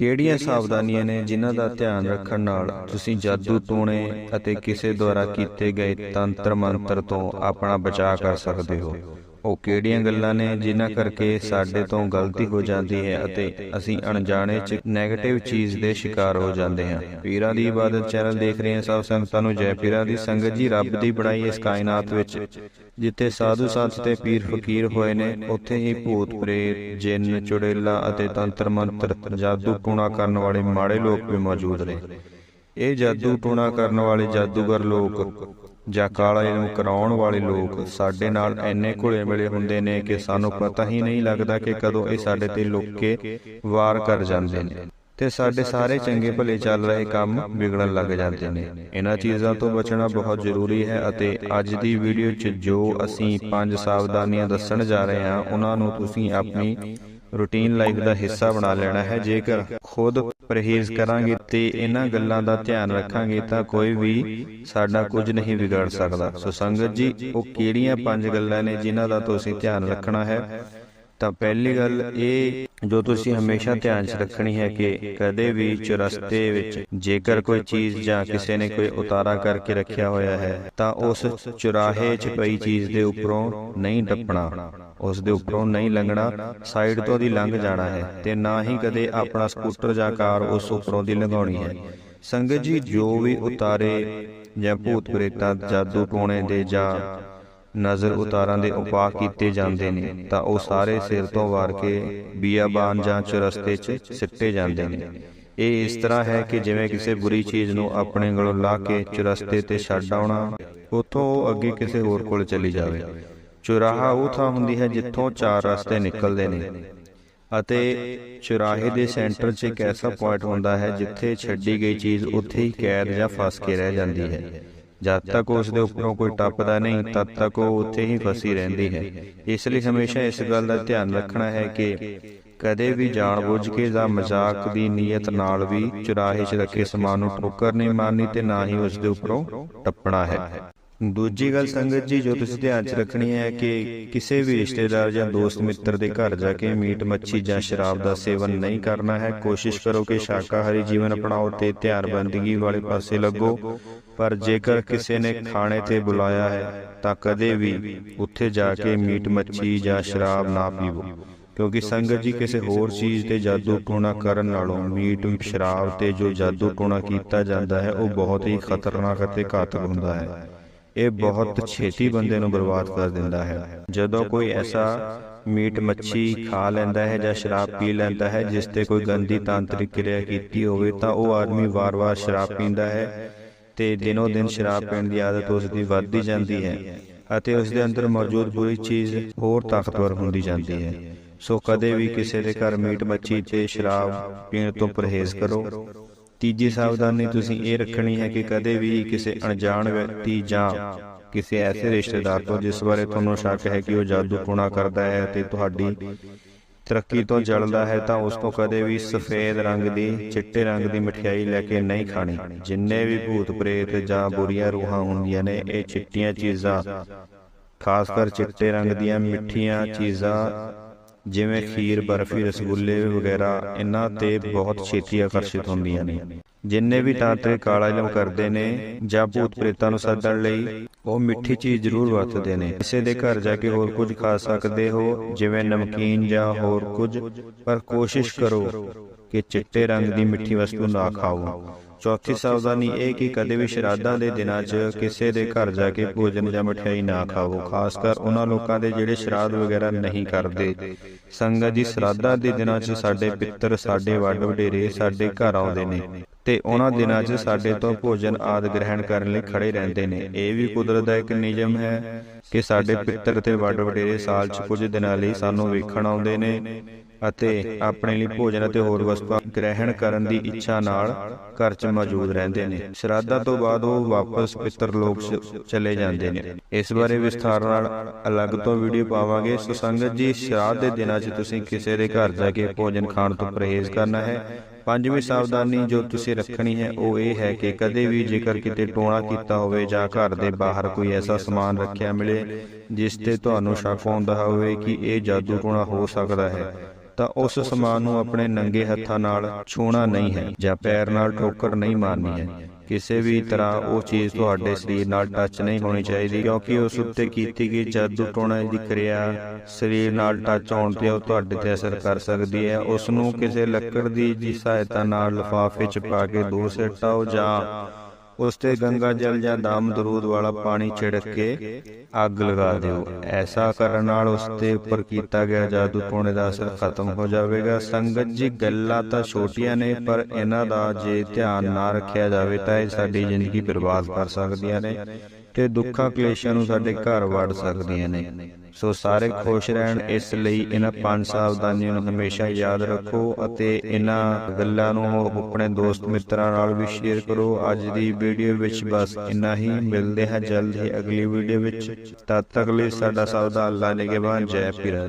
ਕਿਹੜੀਆਂ ਸਾਵਧਾਨੀਆਂ ਨੇ ਜਿਨ੍ਹਾਂ ਦਾ ਧਿਆਨ ਰੱਖਣ ਨਾਲ ਤੁਸੀਂ ਜਾਦੂ ਟੂਣੇ ਅਤੇ ਕਿਸੇ ਦੁਆਰਾ ਕੀਤੇ ਗਏ ਤੰਤਰ ਮੰਤਰ ਤੋਂ ਆਪਣਾ ਬਚਾਅ ਕਰ ਸਕਦੇ ਹੋ। ਉਹ ਕਿਹੜੀਆਂ ਗੱਲਾਂ ਨੇ ਜਿਨ੍ਹਾਂ ਕਰਕੇ ਸਾਡੇ ਤੋਂ ਗਲਤੀ ਹੋ ਜਾਂਦੀ ਹੈ ਅਤੇ ਅਸੀਂ ਅਣਜਾਣੇ ਚ 네ਗੇਟਿਵ ਚੀਜ਼ ਦੇ ਸ਼ਿਕਾਰ ਹੋ ਜਾਂਦੇ ਹਾਂ। ਪੀਰਾਂ ਦੀ ਇਬਾਦਤ ਚੈਨਲ ਦੇਖ ਰਹੇ ਸਭ ਸੰਗਤਾਂ ਨੂੰ ਜੈ ਪੀਰਾਂ ਦੀ ਸੰਗਤ ਜੀ ਰੱਬ ਦੀ ਬਣਾਈ ਇਸ ਕਾਇਨਾਤ ਵਿੱਚ। ਜਿੱਥੇ ਸਾਧੂ ਸੰਤ ਤੇ ਪੀਰ ਫਕੀਰ ਹੋਏ ਨੇ ਉੱਥੇ ਹੀ ਭੂਤ ਪ੍ਰੇਤ ਜਿੰਨ ਚੁੜੇਲਾ ਅਤੇ ਤੰਤਰ ਮੰਤਰ ਜਾਦੂ ਟੂਣਾ ਕਰਨ ਵਾਲੇ ਮਾੜੇ ਲੋਕ ਵੀ ਮੌਜੂਦ ਨੇ। ਇਹ ਜਾਦੂ ਟੂਣਾ ਕਰਨ ਵਾਲੇ ਜਾਦੂਗਰ ਲੋਕ। ਜਾਂ ਕਾਲਾ ਇਲਮ ਕਰਾਉਣ ਵਾਲੇ ਲੋਕ ਸਾਡੇ ਨਾਲ ਐਨੇ ਘੁਲੇ ਮਿਲੇ ਹੁੰਦੇ ਨੇ ਕਿ ਸਾਨੂੰ ਪਤਾ ਹੀ ਨਹੀਂ ਲੱਗਦਾ ਕਿ ਕਦੋਂ ਇਹ ਸਾਡੇ ਤੇ ਲੁੱਕ ਕੇ ਵਾਰ ਕਰ ਜਾਂਦੇ ਨੇ। ਤੇ ਸਾਡੇ ਸਾਰੇ ਚੰਗੇ ਭਲੇ ਚੱਲ ਰਹੇ ਕੰਮ ਵਿਗੜਨ ਲੱਗ ਜਾਂਦੇ ਨੇ। ਇਹਨਾਂ ਚੀਜ਼ਾਂ ਤੋਂ ਬਚਣਾ ਬਹੁਤ ਜ਼ਰੂਰੀ ਹੈ ਅਤੇ ਅੱਜ ਦੀ ਵੀਡੀਓ 'ਚ ਜੋ ਅਸੀਂ ਪੰਜ ਸਾਵਧਾਨੀਆਂ ਦੱਸਣ ਜਾ ਰਹੇ ਹਾਂ, ਉਹਨਾਂ ਨੂੰ ਤੁਸੀਂ ਆਪਣੀ ਰੂਟੀਨ ਲਾਈਫ ਦਾ ਹਿੱਸਾ ਬਣਾ ਲੈਣਾ ਹੈ। ਜੇਕਰ ਖੁਦ ਪਰਹੇਜ਼ ਕਰਾਂਗੇ ਤੇ ਇਹਨਾਂ ਗੱਲਾਂ ਦਾ ਧਿਆਨ ਰੱਖਾਂਗੇ ਤਾਂ ਕੋਈ ਵੀ ਸਾਡਾ ਕੁਝ ਨਹੀਂ ਵਿਗਾੜ ਸਕਦਾ। ਸੋ ਸੰਗਤ ਜੀ ਉਹ ਕਿਹੜੀਆਂ ਪੰਜ ਗੱਲਾਂ ਨੇ ਜਿਨ੍ਹਾਂ ਦਾ ਤੁਸੀਂ ਧਿਆਨ ਰੱਖਣਾ ਹੈ? ਤਾਂ ਪਹਿਲੀ ਗੱਲ ਇਹ ਜੋ ਤੁਸੀਂ ਹਮੇਸ਼ਾ ਧਿਆਨ 'ਚ ਰੱਖਣੀ ਹੈ ਕਿ ਕਦੇ ਵੀ ਚੁਰਸਤੇ ਵਿੱਚ ਜੇਕਰ ਕੋਈ ਚੀਜ਼ ਜਾਂ ਕਿਸੇ ਨੇ ਕੋਈ ਉਤਾਰਾ ਕਰਕੇ ਰੱਖਿਆ ਹੋਇਆ ਹੈ ਤਾਂ ਉਸ ਚੁਰਾਹੇ 'ਚ ਪਈ ਚੀਜ਼ ਦੇ ਉੱਪਰੋਂ ਨਹੀਂ ਟੱਪਣਾ ਉਸ ਦੇ ਉੱਪਰੋਂ ਨਹੀਂ ਲੰਘਣਾ ਸਾਈਡ ਤੋਂ ਦੀ ਲੰਘ ਜਾਣਾ ਹੈ ਤੇ ਨਾ ਹੀ ਕਦੇ ਆਪਣਾ ਸਕੂਟਰ ਜਾਂ ਕਾਰ ਉਸ ਉੱਪਰੋਂ ਦੀ ਲੰਘਾਉਣੀ ਹੈ। ਸੰਗਤ ਜੀ ਜੋ ਵੀ ਉਤਾਰੇ ਜਾਂ ਭੂਤ ਪ੍ਰੇਤਾਂ ਜਾਦੂ ਟੋਣੇ ਦੇ ਜਾਂ ਨਜ਼ਰ ਉਤਾਰਾਂ ਦੇ ਉਪਾਅ ਕੀਤੇ ਜਾਂਦੇ ਨੇ ਤਾਂ ਉਹ ਸਾਰੇ ਸਿਰ ਤੋਂ ਵਾਰ ਕੇ ਬੀਆਬਾਨ ਜਾਂ ਚੁਰਸਤੇ 'ਚ ਸਿੱਟੇ ਜਾਂਦੇ ਨੇ। ਇਹ ਇਸ ਤਰ੍ਹਾਂ ਹੈ ਕਿ ਜਿਵੇਂ ਕਿਸੇ ਬੁਰੀ ਚੀਜ਼ ਨੂੰ ਆਪਣੇ ਗਲੋਂ ਲਾ ਕੇ ਚੁਰਸਤੇ ਤੇ ਛੱਡ ਆਉਣਾ ਉਥੋਂ ਉਹ ਅੱਗੇ ਕਿਸੇ ਹੋਰ ਕੋਲ ਚਲੀ ਜਾਵੇ। ਚੁਰਾਹਾ ਉਹ ਥਾਂ ਹੁੰਦੀ ਹੈ ਜਿੱਥੋਂ ਚਾਰ ਰਸਤੇ ਨਿਕਲਦੇ ਨੇ। ਅਤੇ ਚੁਰਾਹੇ ਦੇ ਸੈਂਟਰ 'ਚ ਇੱਕ ਐਸਾ ਪੁਆਇੰਟ ਹੁੰਦਾ ਹੈ ਜਿੱਥੇ ਛੱਡੀ ਗਈ ਚੀਜ਼ ਉੱਥੇ ਹੀ ਕੈਦ ਜਾਂ ਫਸ ਕੇ ਰਹਿ ਜਾਂਦੀ ਹੈ। ਜਦ ਤੱਕ ਉਸ ਦੇ ਉੱਪਰੋਂ ਕੋਈ ਟੱਪਦਾ ਨਹੀਂ ਤਦ ਤੱਕ ਉਹ ਉੱਥੇ ਹੀ ਫਸੀ ਰਹਿੰਦੀ ਹੈ। ਇਸ ਲਈ ਹਮੇਸ਼ਾ ਇਸ ਗੱਲ ਦਾ ਧਿਆਨ ਰੱਖਣਾ ਹੈ ਕਿ ਕਦੇ ਵੀ ਜਾਣਬੁੱਝ ਕੇ ਜਾਂ ਮਜ਼ਾਕ ਦੀ ਨੀਅਤ ਨਾਲ ਵੀ ਚੁਰਾਹੇ 'ਚ ਰੱਖੇ ਸਮਾਨ ਨੂੰ ਠੋਕਰ ਨਹੀਂ ਮਾਰਨੀ ਤੇ ਨਾ ਹੀ ਉਸ ਦੇ ਉੱਪਰੋਂ ਟੱਪਣਾ ਹੈ। ਦੂਜੀ ਗੱਲ ਸੰਗਤ ਜੀ ਜੋ ਤੁਸੀਂ ਧਿਆਨ 'ਚ ਰੱਖਣੀ ਹੈ ਕਿ ਕਿਸੇ ਵੀ ਰਿਸ਼ਤੇਦਾਰ ਜਾਂ ਦੋਸਤ ਮਿੱਤਰ ਦੇ ਘਰ ਜਾ ਕੇ ਮੀਟ ਮੱਛੀ ਜਾਂ ਸ਼ਰਾਬ ਦਾ ਸੇਵਨ ਨਹੀਂ ਕਰਨਾ ਹੈ। ਕੋਸ਼ਿਸ਼ ਕਰੋ ਕਿ ਸ਼ਾਕਾਹਾਰੀ ਜੀਵਨ ਅਪਣਾਓ ਤੇ ਧਿਆਨ ਬੰਦਗੀ ਵਾਲੇ ਪਾਸੇ ਲੱਗੋ। ਪਰ ਜੇਕਰ ਕਿਸੇ ਨੇ ਖਾਣੇ ਤੇ ਬੁਲਾਇਆ ਹੈ ਤਾਂ ਕਦੇ ਵੀ ਉੱਥੇ ਜਾ ਕੇ ਮੀਟ ਮੱਛੀ ਜਾਂ ਸ਼ਰਾਬ ਨਾ ਪੀਵੋ। ਕਿਉਂਕਿ ਸੰਗਤ ਜੀ ਕਿਸੇ ਹੋਰ ਚੀਜ਼ ਤੇ ਜਾਦੂ ਟੋਣਾ ਕਰਨ ਨਾਲੋਂ ਮੀਟ ਸ਼ਰਾਬ ਤੇ ਜੋ ਜਾਦੂ ਟੋਣਾ ਕੀਤਾ ਜਾਂਦਾ ਹੈ ਉਹ ਬਹੁਤ ਹੀ ਖਤਰਨਾਕ ਅਤੇ ਘਾਤਕ ਹੁੰਦਾ ਹੈ। ਇਹ ਬਹੁਤ ਛੇਤੀ ਬੰਦੇ ਨੂੰ ਬਰਬਾਦ ਕਰ ਦਿੰਦਾ ਹੈ। ਜਦੋਂ ਕੋਈ ਐਸਾ ਮੀਟ ਮੱਛੀ ਖਾ ਲੈਂਦਾ ਹੈ ਜਾਂ ਸ਼ਰਾਬ ਪੀ ਲੈਂਦਾ ਹੈ ਜਿਸ ਤੇ ਕੋਈ ਗੰਦੀ ਤਾਂਤਰਿਕ ਕਿਰਿਆ ਕੀਤੀ ਹੋਵੇ ਤਾਂ ਉਹ ਆਦਮੀ ਵਾਰ-ਵਾਰ ਸ਼ਰਾਬ ਪੀਂਦਾ ਹੈ ਤੇ ਦਿਨੋ ਦਿਨ ਸ਼ਰਾਬ ਪੀਣ ਦੀ ਆਦਤ ਉਸ ਦੀ ਵੱਧਦੀ ਜਾਂਦੀ ਹੈ ਅਤੇ ਉਸ ਦੇ ਅੰਦਰ ਮੌਜੂਦ ਬੁਰੀ ਚੀਜ਼ ਹੋਰ ਤਾਕਤਵਰ ਹੁੰਦੀ ਜਾਂਦੀ ਹੈ। ਸੋ ਕਦੇ ਵੀ ਕਿਸੇ ਦੇ ਘਰ ਮੀਟ ਮੱਛੀ ਤੇ ਸ਼ਰਾਬ ਪੀਣ ਤੋਂ ਪਰਹੇਜ਼ ਕਰੋ। ਤੀਜੀ ਸਾਵਧਾਨੀ ਤੁਸੀਂ ਇਹ ਰੱਖਣੀ ਹੈ ਕਿ ਕਦੇ ਵੀ ਕਿਸੇ ਅਣਜਾਣ ਵਿਅਕਤੀ ਜਾਂ ਕਿਸੇ ਐਸੇ ਰਿਸ਼ਤੇਦਾਰ ਤੋਂ ਜਿਸ ਬਾਰੇ ਤੁਹਾਨੂੰ ਸ਼ੱਕ ਹੈ ਕਿ ਉਹ ਜਾਦੂ ਟੂਣਾ ਕਰਦਾ ਹੈ ਤੇ ਤੁਹਾਡੀ ਤਰੱਕੀ ਤੋਂ ਜਲਦਾ ਹੈ ਤਾਂ ਉਸ ਤੋਂ ਕਦੇ ਵੀ ਸਫੇਦ ਰੰਗ ਦੀ ਚਿੱਟੇ ਰੰਗ ਦੀ ਮਠਿਆਈ ਲੈ ਕੇ ਨਹੀਂ ਖਾਣੀ। ਜਿੰਨੇ ਵੀ ਭੂਤ ਪ੍ਰੇਤ ਜਾਂ ਬੁਰੀਆਂ ਰੂਹਾਂ ਹੁੰਦੀਆਂ ਨੇ ਇਹ ਚਿੱਟੀਆਂ ਚੀਜ਼ਾਂ ਖਾਸ ਕਰ ਚਿੱਟੇ ਰੰਗ ਦੀਆਂ ਮਿੱਠੀਆਂ ਚੀਜ਼ਾਂ ਜਿਵੇਂ ਖੀਰ ਬਰਫੀ ਰਸਗੁੱਲੇ ਵਗੈਰਾ ਇਹਨਾਂ ਤੇ ਬਹੁਤ ਛੇਤੀ ਆਕਰਸ਼ਿਤ ਹੁੰਦੀਆਂ ਨੇ। ਜਿੰਨੇ ਵੀ ਤਾਂਤਰਿਕ ਕਾਲਾ ਇਲਮ ਕਰਦੇ ਨੇ ਜਾਂ ਭੂਤ ਪ੍ਰੇਤਾਂ ਨੂੰ ਸੱਦਣ ਲਈ ਉਹ ਮਿੱਠੀ ਚੀਜ਼ ਜ਼ਰੂਰ ਵਰਤਦੇ ਨੇ। ਕਿਸੇ ਦੇ ਘਰ ਜਾ ਕੇ ਹੋਰ ਕੁਝ ਖਾ ਸਕਦੇ ਹੋ ਜਿਵੇਂ ਨਮਕੀਨ ਜਾਂ ਹੋਰ ਕੁਝ ਪਰ ਕੋਸ਼ਿਸ਼ ਕਰੋ ਕਿ ਚਿੱਟੇ ਰੰਗ ਦੀ ਮਿੱਠੀ ਵਸਤੂ ਨਾ ਖਾਓ। ਚੌਥੀ ਸਾਵਧਾਨੀ ਇਹ ਕਿ ਕਦੇ ਵੀ ਸ਼ਰਾਧਾਂ ਦੇ ਦਿਨਾਂ 'ਚ ਕਿਸੇ ਦੇ ਘਰ ਜਾ ਕੇ ਭੋਜਨ ਜਾਂ ਮਠਿਆਈ ਨਾ ਖਾਓ ਖਾਸ ਕਰ ਉਹਨਾਂ ਲੋਕਾਂ ਦੇ ਜਿਹੜੇ ਸ਼ਰਾਧ ਵਗੈਰਾ ਨਹੀਂ ਕਰਦੇ। ਸੰਗਤ ਜੀ, ਸ਼ਰਾਧਾਂ ਦੇ ਦਿਨਾਂ 'ਚ ਸਾਡੇ ਪਿੱਤਰ, ਸਾਡੇ ਵੱਡ ਵਡੇਰੇ, ਸਾਡੇ ਘਰ ਆਉਂਦੇ ਨੇ ਤੇ ਉਹਨਾਂ ਦਿਨਾਂ 'ਚ ਸਾਡੇ ਤੋਂ ਭੋਜਨ ਆਦ ਗ੍ਰਹਿਣ ਕਰਨ ਲਈ ਖੜੇ ਰਹਿੰਦੇ ਨੇ। ਇਹ ਵੀ ਕੁਦਰਤ ਦਾ ਇੱਕ ਨਿਯਮ ਹੈ ਕਿ ਸਾਡੇ ਪਿੱਤਰ ਤੇ ਵੱਡ ਵਡੇਰੇ ਸਾਲ 'ਚ ਕੁਝ ਦਿਨਾਂ ਲਈ ਸਾਨੂੰ ਵੇਖਣ ਆਉਂਦੇ ਨੇ। ਅਤੇ ਆਪਣੇ ਲਈ ਭੋਜਨ ਅਤੇ ਹੋਰ ਵਸਤੂਆਂ ਗ੍ਰਹਿਣ ਕਰਨ ਦੀ ਇੱਛਾ ਨਾਲ ਘਰ 'ਚ ਮੌਜੂਦ ਰਹਿੰਦੇ ਨੇ। ਸ਼ਰਾਧਾਂ ਤੋਂ ਬਾਅਦ ਉਹ ਵਾਪਸ ਪਿੱਤਰ ਲੋਕ ਚਲੇ ਜਾਂਦੇ ਨੇ। ਇਸ ਬਾਰੇ ਵਿਸਥਾਰ ਨਾਲ ਅਲੱਗ ਤੋਂ ਵੀਡੀਓ ਪਾਵਾਂਗੇ। ਸੋ ਸੰਗਤ ਜੀ, ਸ਼ਰਾਧ ਦੇ ਦਿਨਾਂ 'ਚ ਤੁਸੀਂ ਕਿਸੇ ਦੇ ਘਰ ਜਾ ਕੇ ਭੋਜਨ ਖਾਣ ਤੋਂ ਪਰਹੇਜ਼ ਕਰਨਾ ਹੈ। ਪੰਜਵੀਂ ਸਾਵਧਾਨੀ ਜੋ ਤੁਸੀਂ ਰੱਖਣੀ ਹੈ, ਉਹ ਇਹ ਹੈ ਕਿ ਕਦੇ ਵੀ ਜੇਕਰ ਕਿਤੇ ਟੋਣਾ ਕੀਤਾ ਹੋਵੇ ਜਾਂ ਘਰ ਦੇ ਬਾਹਰ ਕੋਈ ਐਸਾ ਸਮਾਨ ਰੱਖਿਆ ਮਿਲੇ, ਜਿਸ ਤੇ ਤੁਹਾਨੂੰ ਸ਼ੱਕ ਹੁੰਦਾ ਹੋਵੇ ਕਿ ਇਹ ਜਾਦੂ ਟੋਣਾ ਹੋ ਸਕਦਾ ਹੈ। ਤਾਂ ਉਸ ਸਮਾਨ ਨੂੰ ਆਪਣੇ ਨੰਗੇ ਹੱਥਾਂ ਨਾਲ ਛੂਣਾ ਨਹੀਂ ਹੈ ਜਾਂ ਪੈਰ ਨਾਲ ਠੋਕਰ ਨਹੀਂ ਮਾਰਨੀ ਹੈ। ਕਿਸੇ ਵੀ ਤਰ੍ਹਾਂ ਉਹ ਚੀਜ਼ ਤੁਹਾਡੇ ਸਰੀਰ ਨਾਲ ਟੱਚ ਨਹੀਂ ਹੋਣੀ ਚਾਹੀਦੀ ਕਿਉਂਕਿ ਉਸ ਉੱਤੇ ਕੀਤੀ ਗਈ ਜਾਦੂ ਟੋਣਾ ਦੀ ਕਿਰਿਆ ਸਰੀਰ ਨਾਲ ਟੱਚ ਹੋਣ ਤੇ ਉਹ ਤੁਹਾਡੇ ਤੇ ਅਸਰ ਕਰ ਸਕਦੀ ਹੈ। ਉਸ ਨੂੰ ਕਿਸੇ ਲੱਕੜ ਦੀ ਦੀ ਸਹਾਇਤਾ ਨਾਲ ਲਿਫਾਫੇ 'ਚ ਪਾ ਕੇ ਦੂਰ ਸਿੱਟਾਓ ਜਾਂ ਉਸ ਤੇ ਗੰਗਾ ਜਲ ਜਾਂ ਦਾਮ ਦਰੂਦ ਵਾਲਾ ਪਾਣੀ ਛਿੜਕ ਕੇ ਅੱਗ ਲਗਾ ਦਿਓ। ਐਸਾ ਕਰਨ ਨਾਲ ਉਸ ਤੇ ਉੱਪਰ ਕੀਤਾ ਗਿਆ ਜਾਦੂ ਟੋਣੇ ਦਾ ਅਸਰ ਖਤਮ ਹੋ ਜਾਵੇਗਾ। ਸੰਗਤ ਜੀ ਗੱਲਾਂ ਤਾਂ ਛੋਟੀਆਂ ਨੇ ਪਰ ਇਹਨਾਂ ਦਾ ਜੇ ਧਿਆਨ ਨਾ ਰੱਖਿਆ ਜਾਵੇ ਤਾਂ ਇਹ ਸਾਡੀ ਜ਼ਿੰਦਗੀ ਬਰਬਾਦ ਕਰ ਸਕਦੀਆਂ ਨੇ। ਤੇ ਦੁੱਖਾਂ ਕਲੇਸ਼ਾਂ ਨੂੰ ਸਾਡੇ ਘਰ ਵੜ ਸਕਦੀਆਂ ਨੇ। ਸੋ ਸਾਰੇ ਖੁਸ਼ ਰਹਿਣ, ਇਸ ਲਈ ਇਹਨਾਂ ਪੰਜ ਸਾਵਧਾਨੀਆਂ ਨੂੰ ਹਮੇਸ਼ਾ ਯਾਦ ਰੱਖੋ ਅਤੇ ਇਹਨਾਂ ਗੱਲਾਂ ਨੂੰ ਆਪਣੇ ਦੋਸਤ ਮਿੱਤਰਾਂ ਨਾਲ ਵੀ ਸ਼ੇਅਰ ਕਰੋ। ਅੱਜ ਦੀ ਵੀਡੀਓ ਵਿੱਚ ਬਸ ਇੰਨਾ ਹੀ। ਮਿਲਦੇ ਹਾਂ ਜਲਦ ਹੀ ਅਗਲੀ ਵੀਡੀਓ ਵਿੱਚ। ਤਦ ਤੱਕ ਲਈ ਸਾਡਾ ਸਭ ਦਾ ਅੱਲਾ ਨਿਗਹਿਬਾਨ ਜੈ ਪੀਰਾ